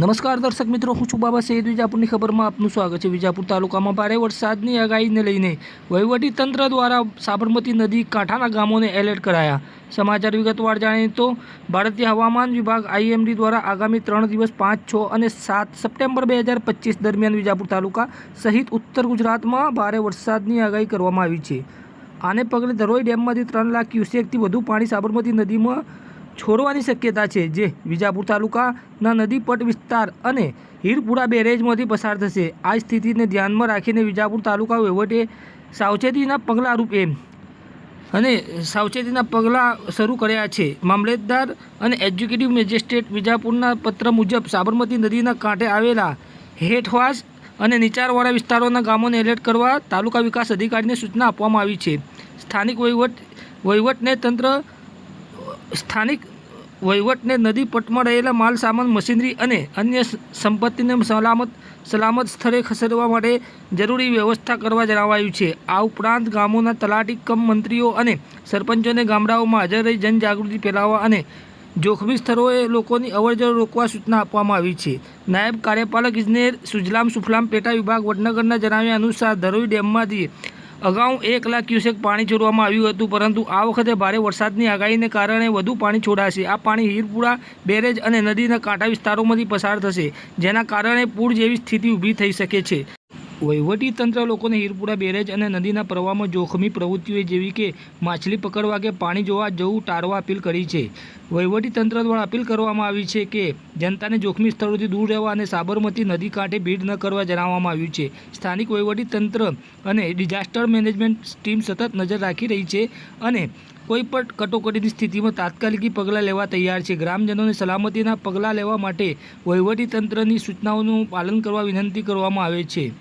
નમસ્કાર દર્શક મિત્રો, હું છું બાબા સૈયદ વિજાપુરની ખબરમાં આપનું સ્વાગત છે. વિજાપુર તાલુકામાં ભારે વરસાદની આગાહીને લઈને વહીવટી તંત્ર દ્વારા સાબરમતી નદી, કાંઠાના ગામોને એલર્ટ કરાયા. સમાચાર વિગતવાર જાણીએ તો, ભારતીય હવામાન વિભાગ આઈએમડી દ્વારા આગામી ત્રણ દિવસ પાંચ, છ અને સાત સપ્ટેમ્બર બે હજાર પચીસ દરમિયાન વિજાપુર તાલુકા સહિત ઉત્તર ગુજરાતમાં ભારે વરસાદની આગાહી કરવામાં આવી છે. આને પગલે ધરોઈ ડેમમાંથી ત્રણ લાખ ક્યુસેકથી વધુ પાણી સાબરમતી નદીમાં છોડવાની શક્યતા છે, જે વિજાપુર તાલુકાના નદીપટ વિસ્તાર અને હીરપુરા બેરેજમાંથી પસાર થશે. આ સ્થિતિને ધ્યાનમાં રાખીને વિજાપુર તાલુકા વહીવટે સાવચેતીના પગલાં રૂપે અને સાવચેતીના પગલાં શરૂ કર્યા છે. મામલતદાર અને એક્ઝિક્યુટિવ મેજિસ્ટ્રેટ વિજાપુરના પત્ર મુજબ સાબરમતી નદીના કાંઠે આવેલા હેઠવાસ અને નીચાણવાળા વિસ્તારોના ગામોને એલર્ટ કરવા તાલુકા વિકાસ અધિકારીને સૂચના આપવામાં આવી છે. સ્થાનિક વહીવટ વહીવટને તંત્ર સ્થાનિક વહીવટને નદી પટમાં રહેલા માલ, સામાન, મશીનરી અને અન્ય સંપત્તિને સલામત સલામત સ્થળે ખસેડવા માટે જરૂરી વ્યવસ્થા કરવા જણાવાયું છે. આ ઉપરાંત ગામોના તલાટી કમ મંત્રીઓ અને સરપંચોને ગામડાઓમાં હાજર રહી જનજાગૃતિ ફેલાવવા અને જોખમી સ્થળોએ લોકોની અવરજવર રોકવા સૂચના આપવામાં આવી છે. નાયબ કાર્યપાલક ઇજનેર સુજલામ સુફલામ પેટા વિભાગ વડનગરના જણાવ્યા અનુસાર, ધરોઈ ડેમમાંથી અગાઉ એક લાખ ક્યુસેક પાણી છોડવામાં આવ્યું હતું, પરંતુ આ વખતે ભારે વરસાદની આગાહીને કારણે વધુ પાણી છોડાશે. આ પાણી હીરપુરા, બેરેજ અને નદીના કાંઠા વિસ્તારોમાંથી પસાર થશે, જેના કારણે પૂર જેવી સ્થિતિ ઊભી થઈ શકે છે. તંત્ર લોકોને હીરપુરા બેરેજ અને નદીના પ્રવાહમાં જોખમી પ્રવૃત્તિઓ જેવી કે માછલી પકડવા કે પાણી જોવા જવું ટાળવા અપીલ કરી છે. તંત્ર દ્વારા અપીલ કરવામાં આવી છે કે જનતાને જોખમી સ્થળોથી દૂર રહેવા અને સાબરમતી નદી કાંઠે ભીડ ન કરવા જણાવવામાં આવ્યું છે. સ્થાનિક તંત્ર અને ડિઝાસ્ટર મેનેજમેન્ટ ટીમ સતત નજર રાખી રહી છે અને કોઈપણ કટોકટીની સ્થિતિમાં તાત્કાલિકી પગલાં લેવા તૈયાર છે. ગ્રામજનોને સલામતીના પગલાં લેવા માટે તંત્રની સૂચનાઓનું પાલન કરવા વિનંતી કરવામાં આવે છે.